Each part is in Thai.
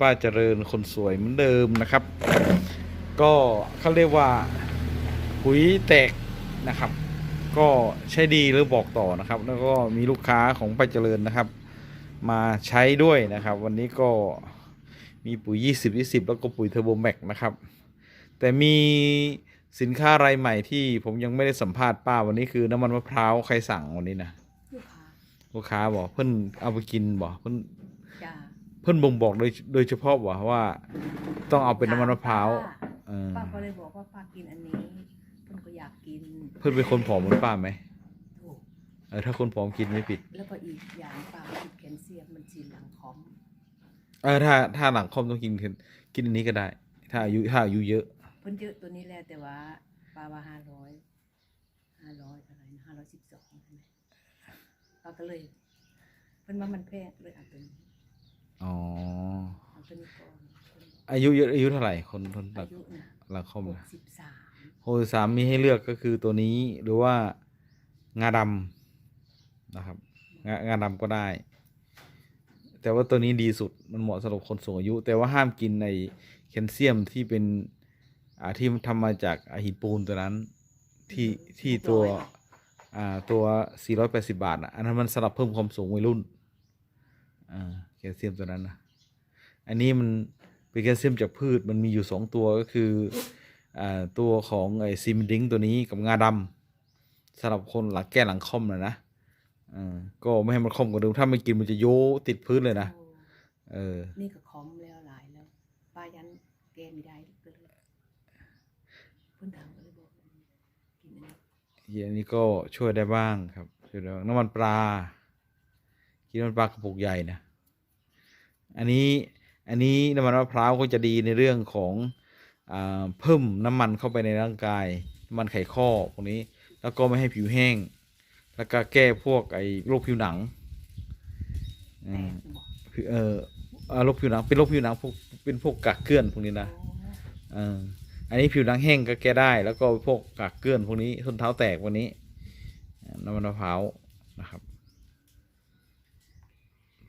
ป้าเจริญคนสวยเหมือนเดิมนะครับ ก็เขาเรียกว่าปุ๋ยแตกนะครับ ก็ใช้ดีหรือบอกต่อนะครับ แล้วก็มีลูกค้าของป้าเจริญนะครับ มาใช้ด้วยนะครับ วันนี้ก็มีปุ๋ย 20 20 แล้วก็ปุ๋ยเทอร์โบแม็กนะครับ แต่มีสินค้ารายใหม่ที่ผมยังไม่ได้สัมภาษณ์ป้าวันนี้คือน้ำมันมะพร้าวใครสั่งวันนี้นะ ลูกค้าลูกค้าบอกเพิ่นเอาไปกินบอกเพิ่น จ้า เพิ่นบ่งบอกโดยโดยเฉพาะว่าว่า ต้องเอาเป็นน้ำมันมะพร้าวเออป้าก็เลยบอกว่าป้ากินอันนี้เพิ่นก็อยากกินเพิ่นเป็นคนผอมเหมือนป้าไหมถูกเออถ้าคนผอมกินไม่ผิด แล้วก็อีกอย่างป้ากินแคลเซียมมันจีนหลังคอมเออถ้าถ้าหลังคอมต้องกินกินอันนี้ก็ได้ ถ้าอายุถ้าอายุเยอะ เพิ่นเยอะตัวนี้แหละแต่ว่าป้าว่าห้าร้อยห้าร้อยอะไรนะห้าร้อยสิบสองใช่ไหมป้าก็เลยเพิ่นว่ามันแพงเลยเอาตัวนี้ อ๋อ เอาตัวนี้ก่อนเพิ่นอายุเยอะอายุเท่าไหร่คนคนหลัอางยุนะหลังคอมหกนะสิบสามโฮสามมีให้เลือกก็คือตัวนี้หรือว่างาดำนะครับ งางาดำก็ได้ แต่ว่าตัวนี้ดีสุดมันเหมาะสำหรับคนสูงอายุ แต่ว่าห้ามกินในแคลเซียมที่เป็นอ่าที่ทำมาจากอ่าหินปูนตัวนั้น ที่ที่ตัวอ่าตัว 480 บาทอะอันนั้นมันสำหรับเพิ่มความสูงวัยรุ่นอ่า แคลเซียมตัวนั้นนะอันนี้มันเป็นแคลเซียมจากพืชมันมีอยู่สองตัวก็คืออ่าตัวของไอซิมดิงตัวนี้กับงาดำสำหรับคนหลังแก้หลังค่อมนะนะอ่าก็ไม่ให้มันค่อมกว่าเดิมถ้าไม่กินมันจะโยติดพื้นเลยนะโอ้เออนี่ก็คอมแล้วหลายแล้วป้ายันแกไม่ได้ก็เลยเพิ่นถามก็เลยบอกกินอันนี้อันนี้ก็ช่วยได้บ้างครับช่วยได้บ้างน้ำมันปลากินน้ำมันปลากระปุกใหญ่นะ อันนี้อันนี้น้ำมันมะพร้าวก็จะดีในเรื่องของอเพิ่มน้ำมันเข้าไปในร่างกายน้ำมันไขข้อพวกนี้แล้วก็ไม่ให้ผิวแห้ง แล้วก็แก้พวกไอ้โรคผิวหนังอืมเอออ่าโรคผิวหนังเป็นโรคผิวหนังพวกเป็นพวกกากเกลื่อนพวกนี้นะอ้เอออันนี้ผิวหนังแห้งก็แก้ได้ แล้วก็พวกกากเกลื่อนพวกนี้ส้นเท้าแตกพวกนี้น้ำมันมะพร้าวนะครับ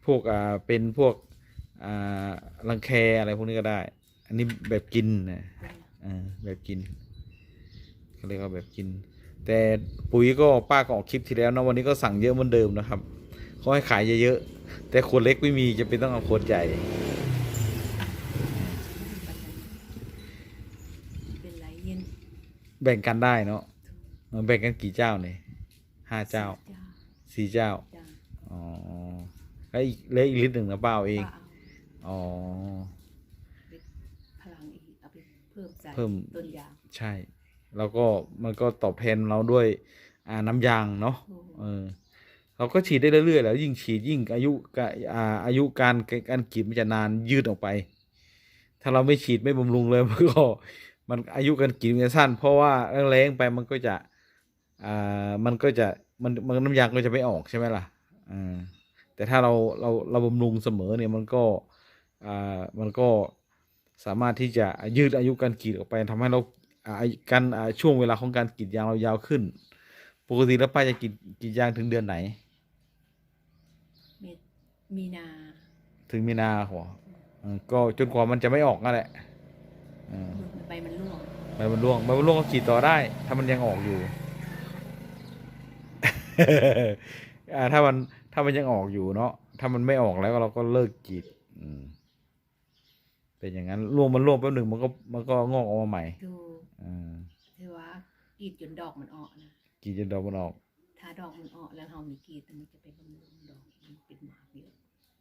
พวกอ่าเป็นพวก อ่ารังแคอะไรพวกนี้ก็ได้ อันนี้แบบกินนะเออแบบกินเขาเรียกว่าแบบกิน แต่ปุ๋ยก็ป้าก็ออกคลิปที่แล้วนะวันนี้ก็สั่งเยอะเหมือนเดิมนะครับเขาให้ขายเยอะๆแต่ขวดเล็กไม่มีจะเป็นต้องเอาขวดใหญ่เป็นไรเย็นแบ่งกันได้เนาะเออแบ่งกันกี่เจ้าเนี่ยห้าเจ้าจ้าสี่เจ้าจ้าอ๋อแล้วอีกเหลืออีกลิตรหนึ่งนะเปล่าเองป้าเอาอ๋อเป็นพลังอีกเอาไปเพิ่มใส่เพิ่ม ต้นยางใช่ แล้วก็มันก็ตอบแทนเราด้วยอ่าน้ำยางเนาะโอ้เออเราก็ฉีดได้เรื่อยๆแล้วยิ่งฉีดยิ่งอายุกะอ่าอายุการการกรีดมันจะนานยืดออกไป ถ้าเราไม่ฉีดไม่บำรุงเลย มันก็มันอายุการกรีดมันจะสั้น เพราะว่าแรงๆไปมันก็จะอ่ามันก็จะมันมันน้ำยางก็จะไม่ออกใช่ไหมล่ะอ่าแต่ถ้าเราเราเราบำรุงเสมอเนี่ยมันก็อ่า มันก็สามารถที่จะยืดอายุการกรีดออกไปทำให้เราอ่าการอ่าช่วงเวลาของการกรีดยางเรายาวขึ้น ปกติแล้วป้าจะกรีดกรีดยางถึงเดือนไหนเมษมีนา ถึงมีนาหัวเออก็จนกว่ามันจะไม่ออกนั่นแหละเออใบมันร่วงใบมันร่วงใบมันร่วงก็กรีดต่อได้ ถ้ามันยังออกอยู่อ่าถ้ามันถ้ามันยังออกอยู่เนาะถ้ามันไม่ออกแล้วเราก็เลิกกรีดอืม เป็นอย่างนั้นร่วงมันร่วงแป๊บหนึ่งมันก็มันก็งอกออกมาใหม่ดูอ่าที่ว่ากรีดจนดอกมันออกนะกรีดจนดอกมันออก ถ้าดอกมันออกแล้วเรามีกรีดแต่มันจะไปบำรุงดอกมันเป็นหมากเยอะ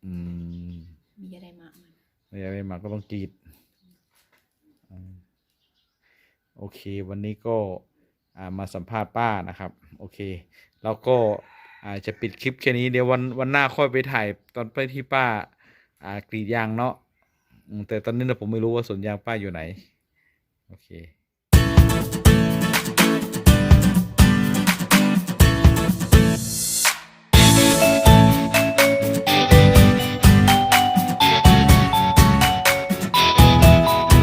อืมมีอะไรมากมันไม่อยากได้มาก็ต้องกรีดอ่าโอเค วันนี้ก็อ่ามาสัมภาษณ์ป้านะครับ โอเค แล้วก็อาจะปิดคลิปแค่นี้เดี๋ยววันวันหน้าค่อยไปถ่ายตอนไปที่ป้า อ่ากรีดยางเนาะอืม แต่ตอนนี้นะผมไม่รู้ว่าสวนยางป้าอยู่ไหน โอเค